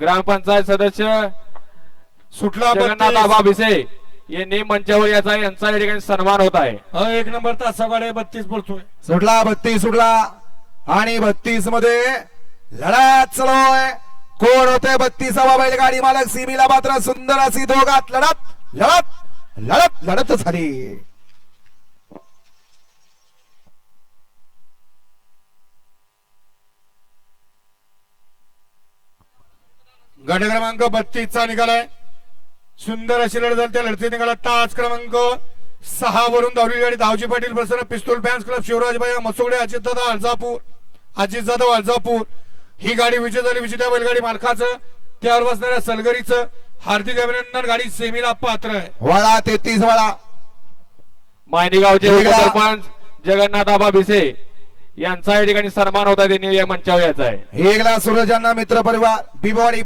ग्रामपंचायत सदस्य सुटला जगन्नाथ आबा भिसे यांनी मंचावर याचा यांचा या ठिकाणी सन्मान होत आहे. हा, एक नंबर तासागाडे बत्तीस पडतोय सुटला बत्तीस सुटला. आणि बत्तीसमध्ये लढत चालूय. कोण होते बत्तीसावा बैलगाडी मालक? सिमीला मात्र सुंदर अशी दोघात लढत लढत लढत लढत झाली. गट क्रमांक बत्तीस चा निघालाय. सुंदर अशी लढत झाली. त्या लढतीत निघाला तास क्रमांक सहा वरून धावली गाडी धावजी पाटील प्रसन्न पिस्तूल फॅन्स क्लब शिवराज भाई मसोगडे अजितदादा अळजापूर अजित जाधव अळजापूर ही गाडी विजय झाली. विजेत्या बैलगाडी मालकाचं त्यावर बसणाऱ्या सलगरीचं हार्दिक अभिनंदन. गाडी सेमीला पात्र आहे. वळा तेहतीस वळा. मायनी गावचे वेगळा. उपसरपंच जगन्नाथ आबा भिसे यांचा या ठिकाणी सन्मान होता त्यांनी या मंचावर याचा आहे. एकला सूरजांना मित्र परिवार बिबवाडी